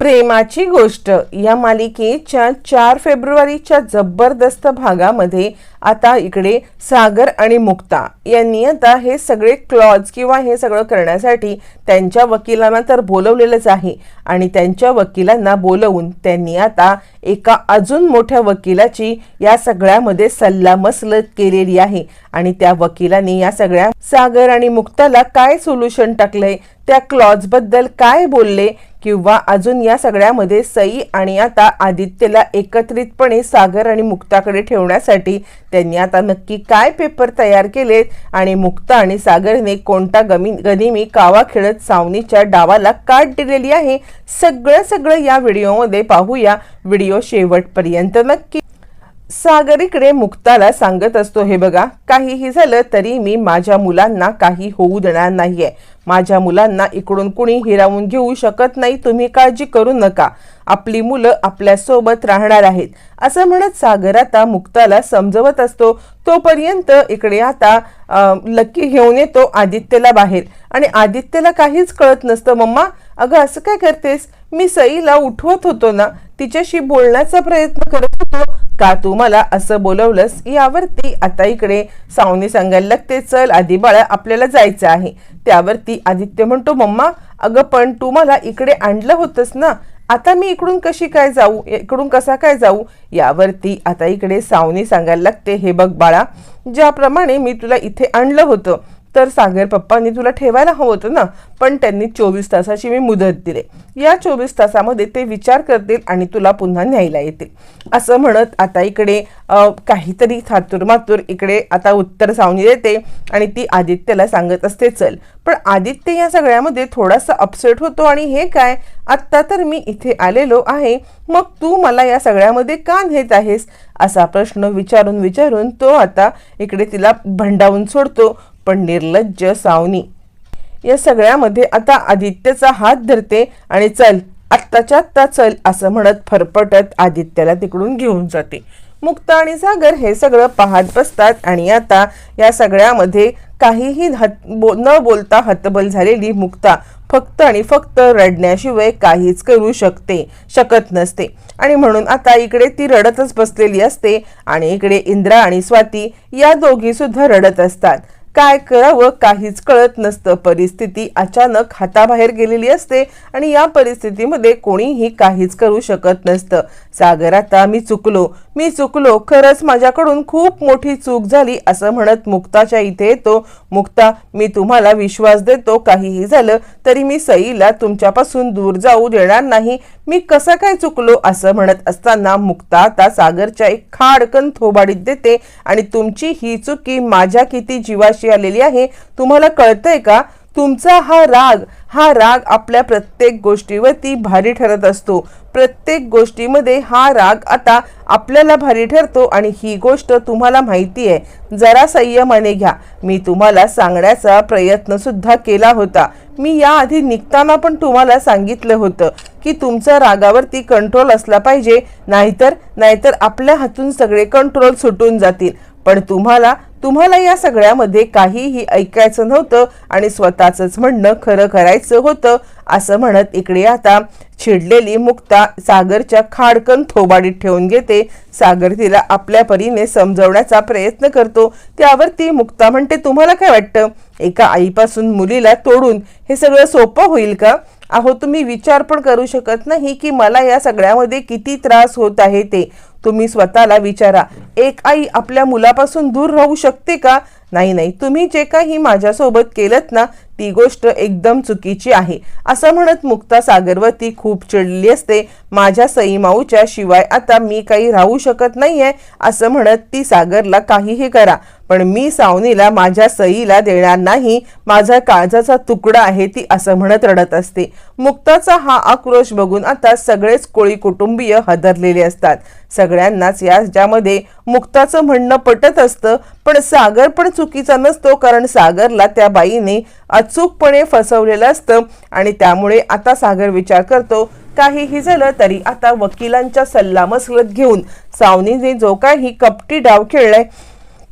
प्रेमाची गोष्ट. या मालिकेच्या चार फेब्रुवारीच्या जबरदस्त भागामध्ये आता इकडे सागर आणि मुक्ता यांनी आता हे सगळे क्लॉज किंवा हे सगळं करण्यासाठी त्यांच्या वकिलांना तर बोलवलेलंच आहे आणि त्यांच्या वकिलांना बोलवून त्यांनी आता एका अजून मोठ्या वकिलाची या सगळ्यामध्ये सल्लामसलत केलेली आहे. आणि त्या वकिलांनी या सगळ्या सागर आणि मुक्ताला काय सोल्युशन टाकलंय? त्या क्लॉजबद्दल काय बोलले? किंवा अजून या सगळ्यामध्ये सई आणि आता आदित्यला एकत्रितपणे सागर आणि मुक्ताकडे ठेवण्यासाठी त्यांनी आता नक्की काय पेपर तयार केलेत आणि मुक्ता आणि सागरने कोणता गमी गनिमी कावा खेळत सावनीच्या डावाला काट दिलेली आहे? सगळं सगळं या व्हिडिओमध्ये पाहूया. व्हिडिओ शेवटपर्यंत नक्की सागर इकडे मुक्ताला सांगत असतो हे बघा काहीही झालं तरी मी माझ्या मुलांना काही होऊ देणार नाहीये. माझ्या मुलांना इकडून कुणी हिरावून घेऊ शकत नाही तुम्ही काळजी करू नका. आपली मुलं आपल्यासोबत राहणार आहेत. असं म्हणत सागर आता मुक्ताला समजवत असतो. तोपर्यंत इकडे आता लक्की घेऊन येतो आदित्यला बाहेर. आणि आदित्यला काहीच कळत नसतं मम्मा अगं असं काय करतेस? मी सईला उठवत होतो ना. तिच्याशी बोलण्याचा प्रयत्न करत होतो. का तू मला असं बोलवलंस? यावरती आता इकडे सावनी सांगायला लागते चल आधी बाळा आपल्याला जायचं आहे. त्यावरती आदित्य म्हणतो मम्मा अगं पण तू मला इकडे आणलं होतंस ना. आता मी इकडून कशी काय जाऊ? इकडून कसा काय जाऊ? यावरती आता इकडे सावनी सांगायला लागते हे बघ बाळा ज्याप्रमाणे मी तुला इथे आणलं होतं तर सागर पप्पांनी तुला ठेवायला हवं होतं ना. पण त्यांनी चोवीस तासाची मी मुदत दिले. या चोवीस तासामध्ये ते विचार करतील आणि तुला पुन्हा न्यायला येतील. असं म्हणत आता इकडे काहीतरी थातुरमातूर इकडे आता उत्तर सावनी देते आणि ती आदित्यला सांगत असते चल. पण आदित्य या सगळ्यामध्ये थोडासा अपसेट होतो आणि हे काय? आत्ता तर मी इथे आलेलो आहे. मग तू मला या सगळ्यामध्ये का नेत आहेस? असा प्रश्न विचारून विचारून तो आता इकडे तिला भंडावून सोडतो. पण निर्लज्ज सावनी. या सगळ्यामध्ये आता आदित्यचा हात धरते आणि चल आत्ताच्या आत्ता चल असं म्हणत फरफटत आदित्यला तिकडून घेऊन जाते. मुक्ता आणि सागर हे सगळं पाहत बसतात आणि आता या सगळ्यामध्ये काहीही हत बो न बोलता हतबल झालेली मुक्ता फक्त आणि फक्त रडण्याशिवाय काहीच करू शकते शकत नसते. आणि म्हणून आता इकडे ती रडतच बसलेली असते आणि इकडे इंद्रा आणि स्वाती या दोघी सुद्धा रडत असतात. काय करावं काहीच कळत नसतं. परिस्थिती अचानक हाताबाहेर गेलेली असते आणि या परिस्थितीमध्ये कोणीही काहीच करू शकत नसतं. सागर आता मी चुकलो. मी चुकलो. खरंच माझ्याकडून खूप मोठी चूक झाली असं म्हणत मुक्ताच्या इथे येतो. मुक्ता मी तुम्हाला विश्वास देतो. काहीही झालं तरी मी सईला तुमच्यापासून दूर जाऊ देणार नाही. मी कसं काय चुकलो असं म्हणत असताना मुक्ता आता सागरच्या एक खाडकन थोबाडीत देते. आणि तुमची ही चुकी माझ्या किती जीवाशी आलेली आहे तुम्हाला कळतंय का? तुमचा हा राग हा राग आपल्या प्रत्येक गोष्टीवरती भारी ठरत असतो. प्रत्येक गोष्टीमध्ये हा राग आता आपल्याला भारी ठरतो आणि ही गोष्ट तुम्हाला माहिती आहे. जरा संयमाने घ्या. मी तुम्हाला सांगण्याचा प्रयत्नसुद्धा केला होता. मी याआधी निघताना पण तुम्हाला सांगितलं होतं की तुमचा रागावरती कंट्रोल असला पाहिजे. नाहीतर नाहीतर आपल्या हातून सगळे कंट्रोल सुटून जातील. पण तुम्हाला तुम्हाला या सगळ्यामध्ये काहीही ऐकायचं नव्हतं आणि स्वतःच म्हणणं खरं करायचं होतं असं म्हणत इकडे आता चिडलेली मुक्ता सागरच्या खाडकन थोबाडीत ठेवून घेते. सागर तिला आपल्या परीने समजवण्याचा प्रयत्न करतो. त्यावर ती मुक्ता म्हणते तुम्हाला काय वाटतं? एका आईपासून मुलीला तोडून हे सगळं सोपं होईल का? अहो तुम्ही विचार पण करू शकत नाही की मला या सगळ्यामध्ये किती त्रास होत आहे ते. तुम्ही स्वतःला विचारा. एक आई आपल्या मुलापासून दूर राहू शकते का? नाही नाही. तुम्ही जे काही माझ्यासोबत केलं ना ती गोष्ट एकदम चुकीची आहे. असं म्हणत मुक्ता सागरवती खूप चिडली असते. माझ्या सईमाऊच्या शिवाय आता मी काही राहू शकत नाहीये असं म्हणत ती सागरला काहीही करा. पण मी सावनीला माझ्या सईला देणार नाही. माझा काळजाचा तुकडा आहे ती असं म्हणत रडत असते. मुक्ताचा हा आक्रोश बघून आता सगळेच कोळी कुटुंबीय हदरलेले असतात. सगळ्यांनाच या ज्यामध्ये मुक्ताचं म्हणणं पटत असतं पण सागर पण चुकीचा नसतो कारण सागरला त्या बाईने अचूकपणे फसवलेलं असतं आणि त्यामुळे आता सागर विचार करतो काहीही झालं तरी आता वकिलांच्या सल्लामसलत घेऊन सावनीने जो काही कपटी डाव खेळलाय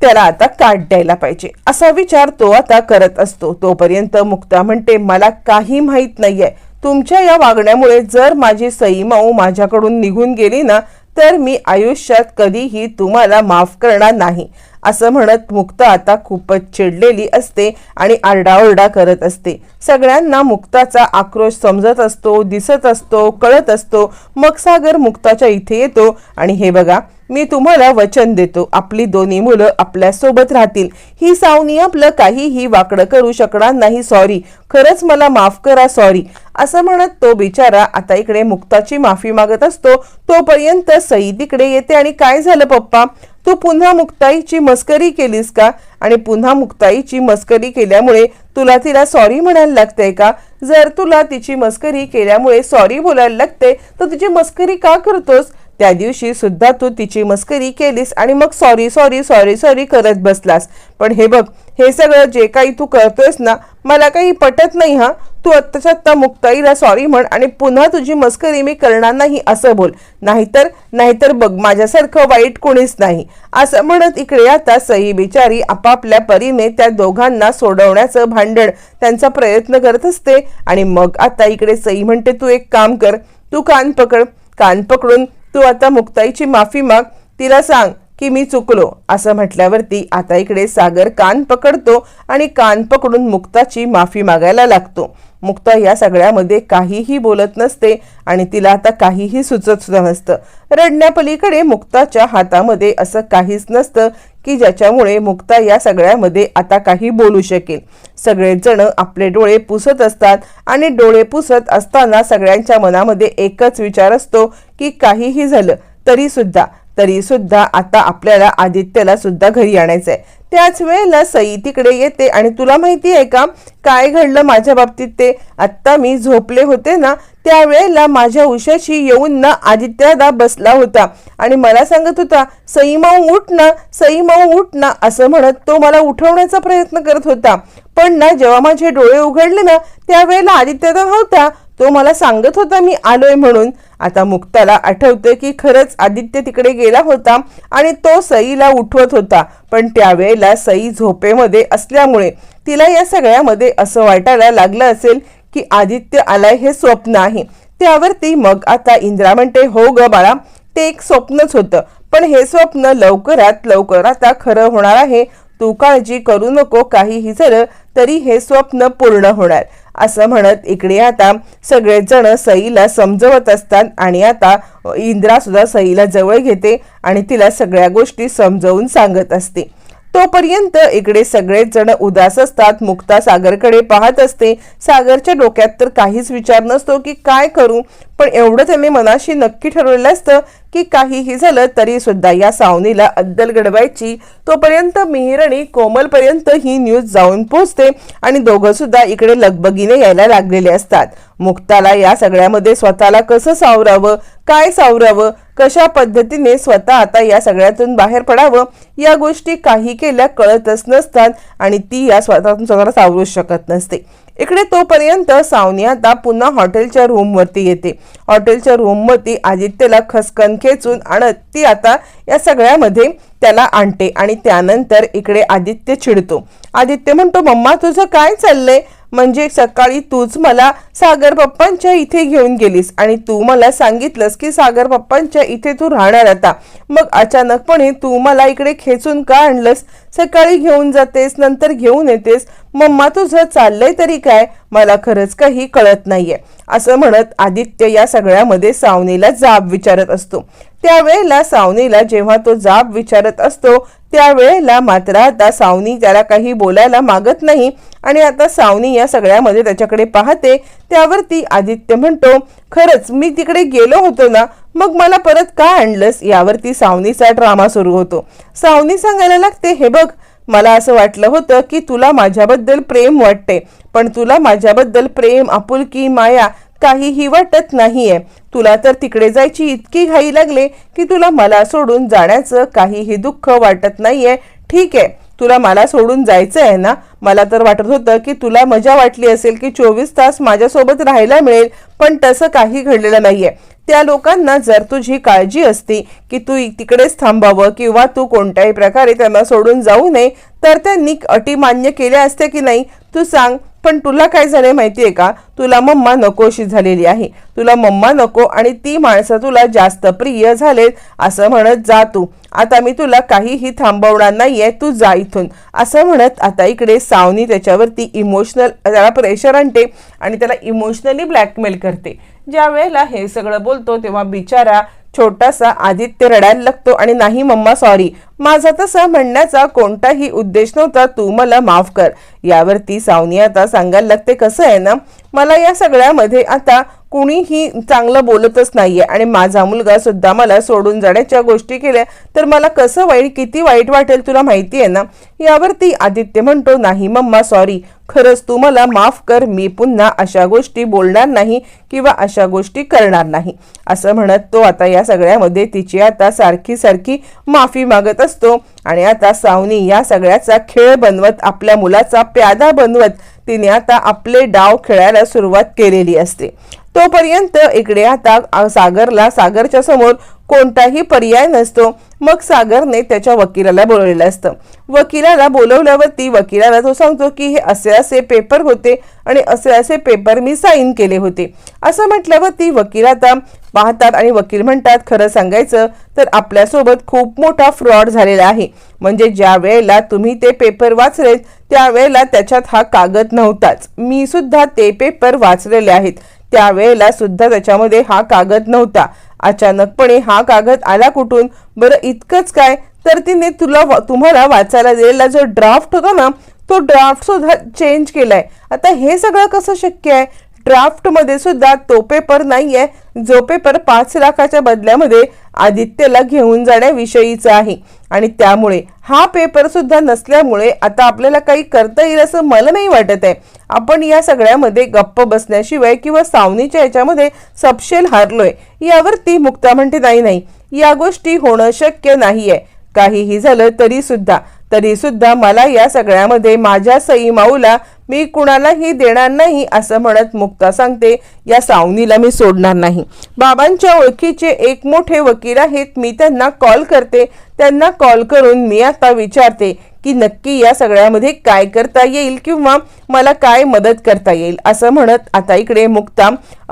त्याला आता काट द्यायला पाहिजे. असा विचार तो आता करत असतो. तोपर्यंत मुक्ता म्हणते मला काही माहीत नाहीये. तुमच्या या वागण्यामुळे जर माझी सई माऊ माझ्याकडून निघून गेली ना तर मी आयुष्यात कधीही तुम्हाला माफ करणार नाही. असं म्हणत मुक्ता आता खूपच चिडलेली असते आणि आरडाओरडा करत असते. सगळ्यांना मुक्ताचा आक्रोश समजत असतो दिसत असतो कळत असतो. मग सागर मुक्ताच्या इथे येतो आणि हे बघा मी तुम्हाला वचन देतो. आपली दोन्ही मुलं आपल्यासोबत राहतील. ही सावनी आपलं काहीही वाकडं करू शकणार नाही सॉरी खरंच मला माफ करा सॉरी असं म्हणत तो बिचारा आता इकडे मुक्ताची माफी मागत असतो. तोपर्यंत सई तिकडे येते आणि काय झालं पप्पा? तू पुन्हा मुक्ताईची मस्करी केलीस का? आणि पुन्हा मुक्ताईची मस्करी केल्यामुळे तुला तिला सॉरी म्हणायला लागतंय का? जर तुला तिची मस्करी केल्यामुळे सॉरी बोलायला लागते तर तिची मस्करी का करतोस? त्या दिवशी सुद्धा तू तिची मस्करी केलीस आणि मग सॉरी सॉरी सॉरी सॉरी करत बसलास. पण हे बघ हे सगळं जे काही तू करतोयस ना मला काही पटत नाही हा. तू आत्ताच्या आत्ता मुक्ताईला सॉरी म्हण आणि पुन्हा तुझी मस्करी मी करणार नाही असं बोल. नाहीतर नाहीतर बघ माझ्यासारखं वाईट कोणीच नाही. असं म्हणत इकडे आता सई बिचारी आपापल्या परीने त्या दोघांना सोडवण्याचं भांडण त्यांचा प्रयत्न करत असते आणि मग आता इकडे सई म्हणते तू एक काम कर तू कान पकड कान पकडून तू आता मुक्ताईची माफी माग तिला सांग की मी चुकलो. असं म्हटल्यावरती आता इकडे सागर कान पकडतो आणि कान पकडून मुक्ताची माफी मागायला लागतो. मुक्ता या सगळ्यामध्ये काहीही बोलत नसते आणि तिला आता काहीही सुचत सुद्धा नसतं. रडण्यापलीकडे मुक्ताच्या हातामध्ये असं काहीच नसतं की ज्याच्यामुळे मुक्ता या सगळ्यामध्ये आता काही बोलू शकेल. सगळेजण आपले डोळे पुसत असतात आणि डोळे पुसत असताना सगळ्यांच्या मनामध्ये एकच विचार असतो की काहीही झालं तरी सुद्धा तरी सुद्धा आता आपल्याला आदित्यला सुद्धा घरी आहे त्याच वेळेला सई तिकडे येते आणि तुला माहिती आहे का? काय घडलं माझ्या बाबतीत ते? आत्ता मी झोपले होते ना त्यावेळेला माझ्या उशाशी येऊन ना आदित्यदा बसला होता आणि मला सांगत होता सई माऊ उठ ना सई माऊ उठ ना असं म्हणत तो मला उठवण्याचा प्रयत्न करत होता. पण ना जेव्हा माझे डोळे उघडले ना त्यावेळेला आदित्यदा नव्हता. तो मला सांगत होता मी आलोय म्हणून. आता मुक्ताला आठवतं की खरंच आदित्य तिकडे गेला होता आणि तो सईला उठवत होता. पण त्यावेळेला सई झोपेमध्ये असल्यामुळे तिला या सगळ्यामध्ये असं वाटायला लागलं असेल की आदित्य आलाय हे स्वप्न आहे. त्यावरती मग आता इंद्रा म्हणते हो ग बाळा ते एक स्वप्नच होतं. पण हे स्वप्न लवकरात लवकर आता खरं होणार आहे. तू काळजी करू नको काहीही झालं तरी हे स्वप्न पूर्ण होणार. असं म्हणत इकडे आता सगळेजण सईला समजवत असतात आणि आता इंद्रासुद्धा सईला जवळ घेते आणि तिला सगळ्या गोष्टी समजवून सांगत असते. तोपर्यंत इकडे सगळेच जण उदास असतात मुक्ता सागरकडे पाहत असते. सागरच्या डोक्यात तर काहीच विचार नसतो की काय करू पण एवढं त्याने मनाशी नक्की ठरवलेलं असतं की काहीही झालं तरी सुद्धा या सावनीला अद्दल घडवायची. तोपर्यंत मिहिर आणि कोमलपर्यंत ही न्यूज जाऊन पोहोचते आणि दोघं सुद्धा इकडे लगबगीने यायला लागलेले असतात. मुक्ताला या सगळ्यामध्ये स्वतःला कसं सावरावं काय सावरावं कशा पद्धतीने स्वतः आता या सगळ्यातून बाहेर पडावं या गोष्टी काही केल्या कळतच नसतात आणि ती या स्वतःतून स्वतःला सावरूच शकत नसते. इकडे तोपर्यंत सावनी आता पुन्हा हॉटेलच्या रूमवरती येते. हॉटेलच्या रूमवरती आदित्यला खसकन खेचून आणत ती आता या सगळ्यामध्ये त्याला आणते आणि त्यानंतर इकडे आदित्य चिडतो. आदित्य म्हणतो मम्मा तुझं काय चाललंय? म्हणजे सकाळी तूच मला सागर पप्पांच्या इथे घेऊन गेलीस आणि तू मला सांगितलंस की सागर पप्पांच्या इथे तू राहणार आता. मग अचानकपणे तू मला इकडे खेचून का आणलंस? सकाळी घेऊन जातेस नंतर घेऊन येतेस. मम्मा तुझं चाललंय तरी काय? मला खरंच काही कळत नाहीये. असं म्हणत आदित्य या सगळ्यामध्ये सावनीला जाब विचारत असतो. त्यावेळेला सावनीला जेव्हा तो जाब विचारत असतो त्यावेळेला मात्र आता सावनी त्याला काही बोलायला मागत नाही आणि आता सावनी या सगळ्यामध्ये त्याच्याकडे पाहते. त्यावरती आदित्य म्हणतो खरंच मी तिकडे गेलो होतो ना मग मला परत का आणलंस? यावरती सावनीचा ड्रामा सुरू होतो. सावनी सांगायला लागते हे बघ मला असं वाटलं होतं की तुला माझ्याबद्दल प्रेम वाटते पण तुला माझ्याबद्दल प्रेम आपुलकी माया काहीही वाटत नाहीये. तुला तर तिकडे जायची इतकी घाई लागले की तुला मला सोडून जाण्याचं काहीही दुःख वाटत नाहीये. ठीक आहे तुला मला सोडून जायचं आहे ना? मला तर वाटत होतं की तुला मजा वाटली असेल की चोवीस तास माझ्यासोबत राहायला मिळेल पण तसं काही घडलेलं नाहीये. त्या लोकांना जर तुझी काळजी असती की तू तिकडेच थांबावं किंवा तू कोणत्याही प्रकारे त्यांना सोडून जाऊ नये तर त्यांनी अटी मान्य केल्या असत्या की नाही? तू सांग पण तुला काय झालंय माहितीये का? तुला मम्मा नकोशी झालेली आहे. तुला मम्मा नको आणि ती माणसं तुला जास्त प्रिय झालेत असं म्हणत जा तू. आता मी तुला काहीही थांबवणार नाहीये तू जा इथून. असं म्हणत आता इकडे सावनी त्याच्यावरती इमोशनल त्याला प्रेशर आणते आणि त्याला इमोशनली ब्लॅकमेल करते. ज्या वेळेला हे सगळं बोलतो तेव्हा बिचारा छोटासा आदित्य रडायला लागतो आणि नाही मम्मा सॉरी माझा तसा म्हणण्याचा कोणताही उद्देश नव्हता. तू मला माफ कर. यावरती सावनी आता सांगायला लागते कसं आहे ना मला या सगळ्यामध्ये आता कुणीही चांगलं बोलतच नाहीये आणि माझा मुलगा सुद्धा मला सोडून जाण्याच्या गोष्टी केल्या. तर मला कसं वाईट किती वाईट वाटेल तुला माहिती आहे ना? यावरती आदित्य म्हणतो नाही मम्मा सॉरी खरंच तू मला माफ कर मी पुन्हा अशा गोष्टी बोलणार नाही किंवा अशा गोष्टी करणार नाही. असं म्हणत तो आता या सगळ्यामध्ये तिची आता सारखी सारखी माफी मागत असतो आणि आता सावनी या सगळ्याचा खेळ बनवत आपल्या मुलाचा प्यादा बनवत तिने आता आपले डाव खेळायला सुरुवात केलेली असते. तोपर्यंत इकडे आता सागरला सागरच्या समोर कोणताही पर्याय नसतो. मग सागरने त्याच्या वकिलाला बोलवलेलं असतं. वकिलाला बोलवल्यावरती वकिलाला तो सांगतो की हे असे असे पेपर होते आणि असे असे पेपर मी साईन केले होते. असं म्हटल्यावरती वकील आता पाहतात आणि वकील म्हणतात खरं सांगायचं तर आपल्यासोबत खूप मोठा फ्रॉड झालेला आहे. म्हणजे ज्या वेळेला तुम्ही ते पेपर वाचलेत त्यावेळेला त्याच्यात हा कागद नव्हताच. मी सुद्धा ते पेपर वाचलेले आहेत. त्यावेळेला सुद्धा त्याच्यामध्ये हा कागद नव्हता. अचानकपणे हा कागद आला कुठून? बरं इतकंच काय? तर तिने तुला तुम्हाला वाचायला दिलेला जो ड्राफ्ट होता ना तो ड्राफ्ट सुद्धा चेंज केलाय. आता हे सगळं कसं शक्य आहे? ड्राफ्टमध्ये सुद्धा तो पेपर नाहीये. जो पेपर पाच लाखाच्या बदल्यामध्ये आदित्यला घेऊन जाण्याविषयीचा आहे. आणि त्यामुळे हा पेपर सुद्धा नसल्यामुळे आता आपल्याला काही करता येईल असं मला नाही वाटत आहे. आपण या सगळ्यामध्ये गप्प बसण्याशिवाय किंवा सावनीच्या याच्यामध्ये सपशेल हारलोय यावरती मुक्ता म्हणते नाही नाही या गोष्टी होणं शक्य नाहीये. काहीही झालं तरी सुद्धा तरी सुद्धा मला या सगळ्यामध्ये माझ्या सई माऊला मी कुणालाही देणार नाही असं म्हणत मुक्ता सांगते या सावनीला मी सोडणार नाही. बाबांच्या ओळखीचे एक मोठे वकील आहेत मी त्यांना कॉल करते त्यांना कॉल करून मी आता विचारते की नक्की या सगळ्यामध्ये काय करता येईल किंवा मला काय मदत करता येईल? असं म्हणत आता इकडे मुक्ता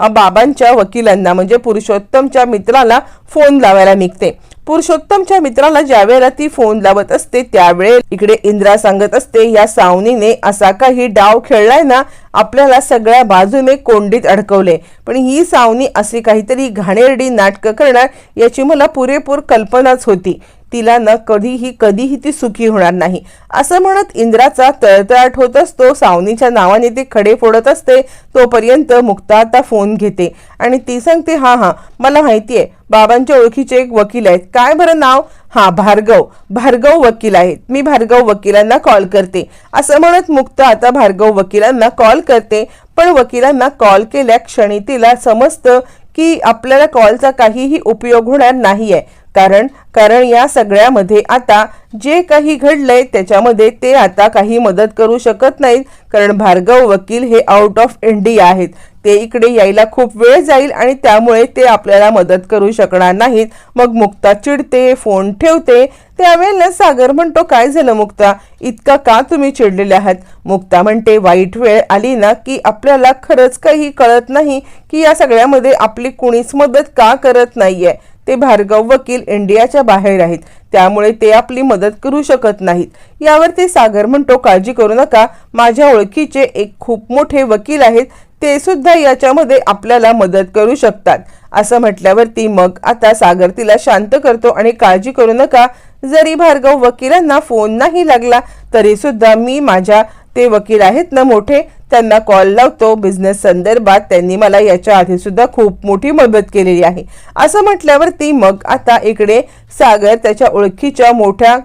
बाबांच्या वकिलांना म्हणजे पुरुषोत्तमच्या मित्राला फोन लावायला निघते. पुरुषोत्तमच्या मित्राला ज्या वेळेला ती फोन लावत असते त्यावेळे इकडे इंद्रा सांगत असते या सावनीने असा काही डाव खेळलाय ना आपल्याला सगळ्या बाजूने कोंडीत अडकवले. पण ही सावनी अशी काहीतरी घाणेरडी नाटकं करणार याची मला पुरेपूर कल्पनाच होती. तिला न कधीही कधीही ती सुखी होणार नाही. असं म्हणत इंद्राचा तळतळाट होत असतो. सावनीच्या नावाने ते खडे फोडत असते. तोपर्यंत मुक्ता आता फोन घेते आणि ती सांगते हा हा मला माहिती आहे. बाबांच्या ओळखीचे एक वकील आहेत. काय बरं नाव? हा भार्गव. भार्गव वकील आहेत. मी भार्गव वकिलांना कॉल करते. असं म्हणत मुक्ता आता भार्गव वकिलांना कॉल करते. पण वकिलांना कॉल केल्या क्षणी तिला समजतं की आपल्याला कॉलचा काहीही उपयोग होणार नाही आहे कारण कारण या सगळ्यामध्ये आता जे काही घडलंय त्याच्यामध्ये ते आता काही मदत करू शकत नाहीत. कारण भार्गव वकील हे आउट ऑफ इंडिया आहेत. ते इकडे यायला खूप वेळ जाईल आणि त्यामुळे ते आपल्याला मदत करू शकणार नाहीत. मग मुक्ता चिडते फोन ठेवते. त्यावेळेला सागर म्हणतो काय झालं मुक्ता? इतका का तुम्ही चिडलेले आहात? मुक्ता म्हणते वाईट वेळ आली ना की आपल्याला खरंच काही कळत नाही की या सगळ्यामध्ये आपली कुणीच मदत का करत नाहीये. ते भार्गव वकील इंडियाच्या बाहेर आहेत. त्यामुळे ते आपली मदत करू शकत नाहीत. यावरती सागर म्हणतो काळजी करू नका. माझ्या ओळखीचे एक खूप मोठे वकील आहेत. ते सुद्धा याच्यामध्ये आपल्याला मदत करू शकतात. असं म्हटल्यावरती मग आता सागर तिला शांत करतो आणि काळजी करू नका. जरी भार्गव वकिलांना फोन नाही लागला तरी सुद्धा मी माझ्या ते वकील आहेत ना मोठे त्यांना कॉल लावतो. बिझनेस संदर्भात त्यांनी मला याच्या आधी सुद्धा खूप मोठी मदत केलेली आहे. असं म्हटल्यावरती मग आता इकडे सागर त्याच्या ओळखीच्या मोठ्या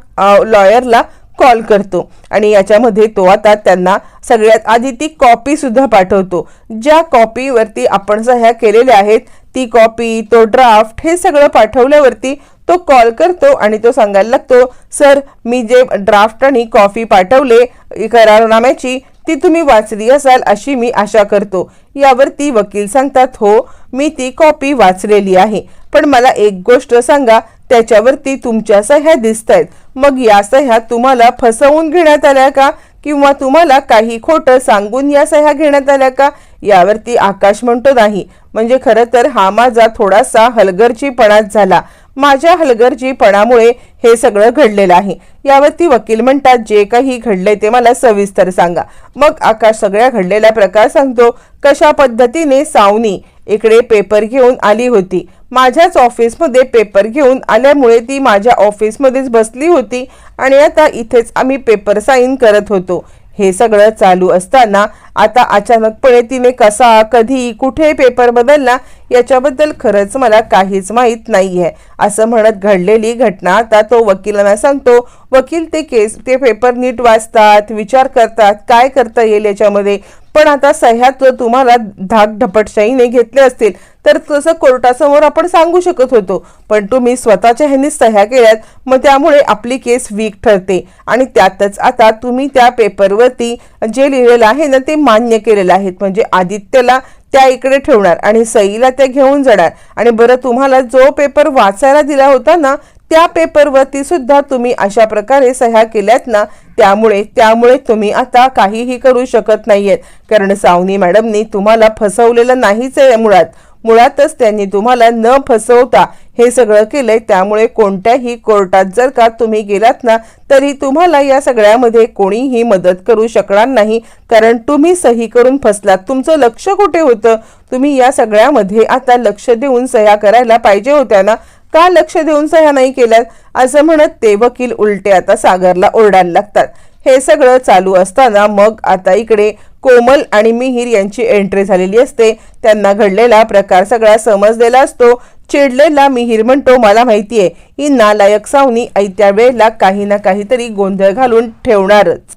लॉयरला कॉल करतो. आणि याच्यामध्ये तो आता त्यांना सगळ्यात आधी ती कॉपी सुद्धा पाठवतो. ज्या कॉपीवरती आपण सह्या केलेल्या आहेत ती कॉपी तो ड्राफ्ट हे सगळं पाठवल्यावरती तो कॉल करतो आणि तो सांगायला लागतो सर मी जे ड्राफ्ट आणि कॉफी पाठवले करारनाम्याची ती तुम्ही वाचली असाल अशी मी आशा करतो. यावरती वकील सांगतात हो मी ती कॉपी वाचलेली आहे. पण मला एक गोष्ट सांगा त्याच्यावरती तुमच्या सह्या दिसत आहेत मग या सह्या तुम्हाला फसवून घेण्यात आल्या का? किंवा तुम्हाला काही खोटं सांगून या सह्या घेण्यात आल्या का? यावरती आकाश म्हणतो नाही. म्हणजे खरं तर हा माझा थोडासा हलगर्जीपणाच झाला. माझ्या हलगर्जीपणामुळे हे सगळं घडलेलं आहे. यावरती वकील म्हणतात जे काही घडले ते मला सविस्तर सांगा. मग आकाश सगळ्या घडलेला प्रकार सांगतो. कशा पद्धतीने सावनी इकडे पेपर घेऊन आली होती? माझ्याच ऑफिसमध्ये पेपर घेऊन आल्यामुळे ती माझ्या ऑफिसमध्येच बसली होती आणि आता इथेच आम्ही पेपर साईन करत होतो. हे सगळं चालू असताना आता अचानकपणे तिने कसा कधी कुठे पेपर बदलला याच्याबद्दल खरंच मला काहीच माहीत नाही आहे असं म्हणत घडलेली घटना आता तो वकिलांना सांगतो वकील ते केस ते पेपर नीट वाचतात विचार करतात काय करता येईल याच्यामध्ये? पण आता सह्यात जर तुम्हाला धाक ढपटशाहीने घेतले असतील तर तसं कोर्टासमोर आपण सांगू शकत होतो. पण तुम्ही स्वतःच्या ह्यांनी सह्या केल्यात मग त्यामुळे आपली केस वीक ठरते. आणि त्यातच आता तुम्ही त्या पेपरवरती जे लिहिलेलं आहे ना ते मान्य केलेलं आहेत. म्हणजे आदित्यला त्या इकडे ठेवणार आणि सईला त्या घेऊन जाणार. आणि बरं तुम्हाला जो पेपर वाचायला दिला होता ना त्या पेपरवरती सुद्धा तुम्ही अशा प्रकारे सह्या केल्यात ना त्यामुळे त्यामुळे तुम्ही आता काहीही करू शकत नाहीयेत. कारण सावनी मॅडमनी तुम्हाला फसवलेलं नाहीच आहे मुळात. मुळातच त्यांनी तुम्हाला न फसवता हे सगळं केलंय त्यामुळे कोणत्याही कोर्टात जर का तुम्ही गेलात ना तरी तुम्हाला या सगळ्यामध्ये कोणीही मदत करू शकणार नाही. कारण तुम्ही सही करून फसलात. तुमचं लक्ष कुठे होतं? तुम्ही या सगळ्यामध्ये आता लक्ष देऊन सह्या करायला पाहिजे होत्या ना? का लक्ष देऊन सह्या नाही केल्यात? असं म्हणत ते वकील उलटे आता सागरला ओरडायला लागतात. हे सगळं चालू असताना मग आता इकडे कोमल आणि मिहीर यांची एंट्री झालेली असते. त्यांना घडलेला प्रकार सगळा समजलेला असतो. चिडलेला मिहीर म्हणतो मला माहितीये ही नालायक सावनी ऐत्या वेळेला काही ना काहीतरी गोंधळ घालून ठेवणारच.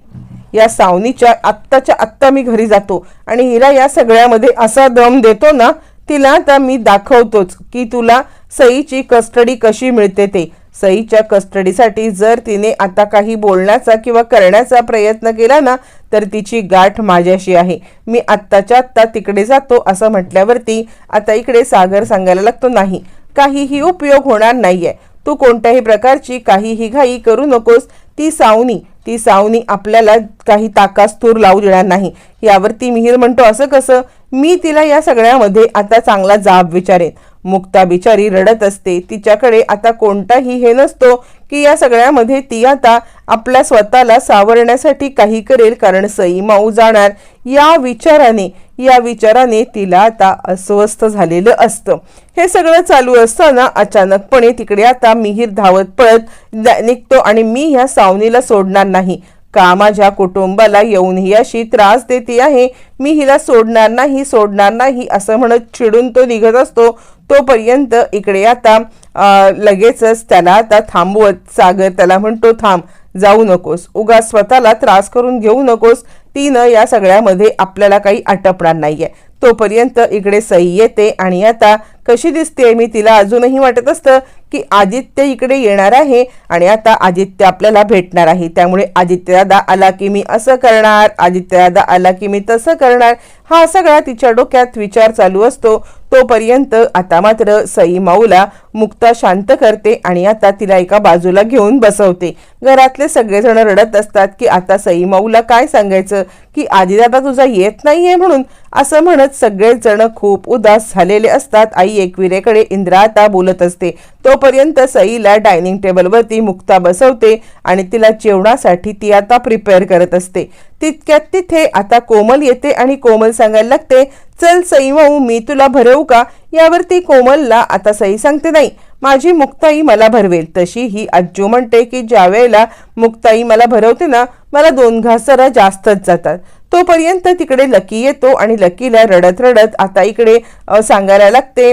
या सावनीच्या आत्ताच्या आत्ता मी घरी जातो आणि हिला या सगळ्यामध्ये असा दम देतो ना तिला आता मी दाखवतोच की तुला सईची कस्टडी कशी मिळते ते. सईच्या कस्टडीसाठी जर तिने आता काही बोलण्याचा किंवा करण्याचा प्रयत्न केला ना तर तिची गाठ माझ्याशी आहे. मी आत्ताच्या आत्ता तिकडे जातो असं म्हटल्यावरती आता इकडे सागर सांगायला लागतो नाही काहीही उपयोग होणार नाहीये. तू कोणत्याही प्रकारची काहीही घाई करू नकोस. ती सावनी ती सावनी आपल्याला काही ताकास्तूर लावू देणार नाही. यावरती मिहीर म्हणतो असं कसं? मी तिला या सगळ्यामध्ये आता चांगला जाब विचारेन. मुक्ता बिचारी रडत असते. तिच्याकडे आता कोणताही हे नसतो की या सगळ्यामध्ये ती आता आपल्या स्वतःला सावरण्यासाठी काही करेल कारण सई माऊ जाणार. या विचाराने या विचाराने तिला आता अस्वस्थ झालेलं असतं. हे सगळं चालू असताना अचानकपणे तिकडे आता मिहीर धावत पळत निघतो आणि मी ह्या सावनीला सोडणार नाही. का माझ्या कुटुंबाला येऊन ही अशी त्रास देते आहे. मी हिला सोडणार नाही सोडणार नाही असं म्हणत चिडून तो निघत असतो. तोपर्यंत इकडे आता लगेचच त्याला आता थांबवत सागर त्याला म्हणतो थांब जाऊ नकोस. उगा स्वतःला त्रास करून घेऊ नकोस. तिनं या सगळ्यामध्ये आपल्याला काही आटपणार नाहीये. तोपर्यंत इकडे सई येते आणि आता कशी दिसते मी तिला अजूनही वाटत असतं की आदित्य इकडे येणार आहे आणि आता आदित्य आपल्याला भेटणार आहे. त्यामुळे आदित्य दादा आला की मी असं करणार आदित्य दादा आला की मी तसं करणार. हा सगळा तिच्या डोक्यात विचार चालू असतो. तोपर्यंत आता मात्र सई माऊला मुक्ता शांत करते आणि आता तिला एका बाजूला घेऊन बसवते. घरातले सगळेजण रडत असतात की आता सई माऊला काय सांगायचं? की आधी तुझा येत नाहीये म्हणून? असं म्हणत सगळेच जण खूप उदास झालेले असतात. आई एकविरेकडे इंद्रा आता बोलत असते. तोपर्यंत सईला डायनिंग टेबलवरती मुक्ता बसवते आणि तिला जेवणासाठी ती आता प्रिपेअर करत असते. तितक्यात तिथे आता कोमल येते आणि कोमल सांगायला लागते चल सई माऊ मी तुला भरवू का? यावरती कोमलला आता सई सांगते नाही. माझी मुक्ताई मला भरवेल. तशी ही आज्जू म्हणते की ज्या वेळेला मुक्ताई मला भरवते ना मला दोन घासरा जास्तच जातात. तोपर्यंत तिकडे लकी येतो आणि लकीला रडत रडत आता इकडे सांगायला लागते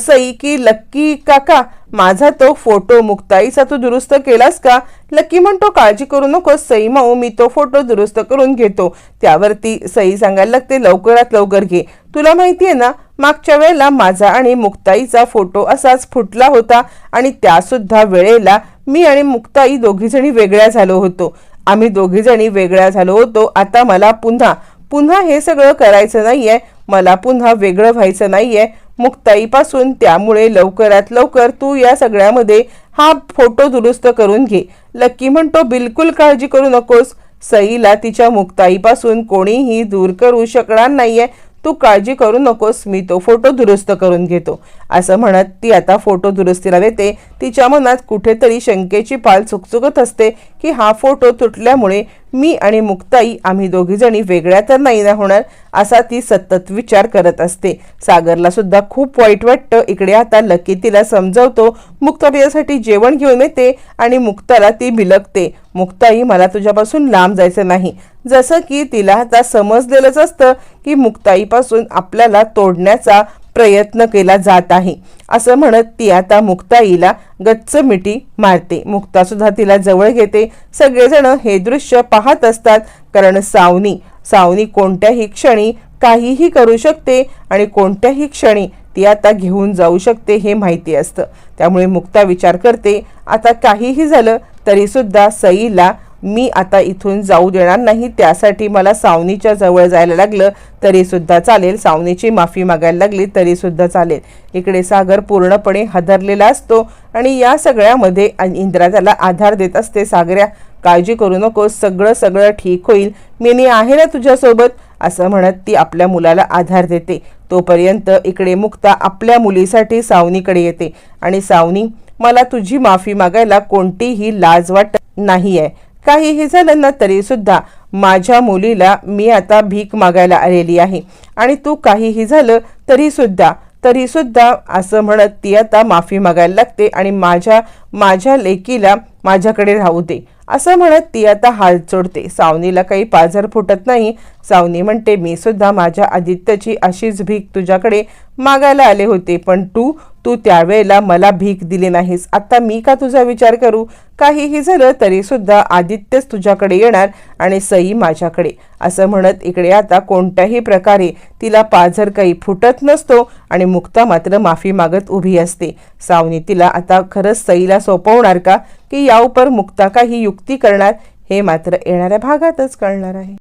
सई की लक्की काका माझा तो फोटो मुक्ताईचा तू दुरुस्त केलास का? लकी म्हणतो काळजी करू नको सई माऊ मी तो फोटो दुरुस्त करून घेतो. त्यावरती सई सांगायला लागते लवकरात लवकर घे. तुला माहिती आहे ना मागच्या वेळेला माझा आणि मुक्ताईचा फोटो असाच फुटला होता आणि त्यासुद्धा वेळेला मी आणि मुक्ताई दोघीजणी वेगळ्या झालो होतो. आम्ही दोघीजणी वेगळ्या झालो होतो. आता मला पुन्हा पुन्हा हे सगळं करायचं नाहीये. मला पुन्हा वेगळं व्हायचं नाहीये. मुक्ताईपासून त्यामुळे लवकरात लवकर तू या सगळ्यामध्ये हा फोटो दुरुस्त करून घे. लक्की म्हणतो बिलकुल काळजी करू नकोस. सईला तिच्या मुक्ताईपासून कोणीही दूर करू शकणार नाहीये. तू काळजी करू नकोस मी तो फोटो दुरुस्त करून घेतो. असं म्हणत ती आता फोटो दुरुस्तीला देते. तिच्या मनात कुठेतरी शंकेची पाल चुकचुकत असते की हा फोटो तुटल्यामुळे मी आणि मुक्ताई आम्ही दोघीजणी वेगळ्या तर नाही ना होणार असा ती सतत विचार करत असते. सागरला सुद्धा खूप वाईट वाटतं. इकडे आता लकी तिला समजवतो. मुक्ता तिच्यासाठी जेवण घेऊन येते आणि मुक्ताला ती भिलकते. मुक्ताई मला तुझ्यापासून लांब जायचं नाही. जसं की तिला आता समजलेलंच असतं की मुक्ताईपासून आपल्याला तोडण्याचा प्रयत्न केला जात आहे. असं म्हणत ती आता मुक्ताईला गच्च मिठी मारते. मुक्ता सुद्धा तिला जवळ घेते. सगळेजण हे दृश्य पाहत असतात कारण सावनी सावनी कोणत्याही क्षणी काहीही करू शकते आणि कोणत्याही क्षणी ती आता घेऊन जाऊ शकते हे माहिती असतं. त्यामुळे मुक्ता विचार करते आता काहीही झालं तरीसुद्धा सईला मी आता इथून जाऊ देणार नाही त्यासाठी मला सावनीच्या जवळ जायला लागलं तरीसुद्धा चालेल. सावनीची माफी मागायला लागली तरीसुद्धा चालेल. इकडे सागर पूर्णपणे हदरलेला असतो आणि या सगळ्यामध्ये इंद्रा त्याला आधार देत असते. सागऱ्या काळजी करू नको सगळं सगळं ठीक होईल. मी आहे ना तुझ्यासोबत? असं म्हणत ती आपल्या मुलाला आधार देते. तोपर्यंत इकडे मुक्ता आपल्या मुलीसाठी सावनीकडे येते आणि सावनी मला तुझी माफी मागायला कोणतीही लाज वाटत नाही आहे काहीही झालं ना तरी सुद्धा माझ्या मुलीला मी आता भीक मागायला आलेली आहे. आणि तू काहीही झालं तरी सुद्धा तरी सुद्धा असं म्हणत ती आता माफी मागायला लागते आणि माझ्या माझ्या लेकीला माझ्याकडे राहू दे. असं म्हणत ती आता हाल चोडते सावनीला काही पाझर फुटत नाही. सावनी म्हणते मी सुद्धा माझ्या आदित्यची अशीच भीक तुझ्याकडे मागायला आले होते पण तू तू त्यावेळेला मला भीक दिली नाहीस. आत्ता मी का तुझा विचार करू? काहीही झालं तरीसुद्धा आदित्यच तुझ्याकडे येणार आणि सई माझ्याकडे. असं म्हणत इकडे आता कोणत्याही प्रकारे तिला पाझर काही फुटत नसतो आणि मुक्ता मात्र माफी मागत उभी असते. सावनी तिला आता खरंच सईला सोपवणार का? की या उपर मुक्ता काही युक्ती करणार? हे मात्र येणाऱ्या भागातच कळणार आहे.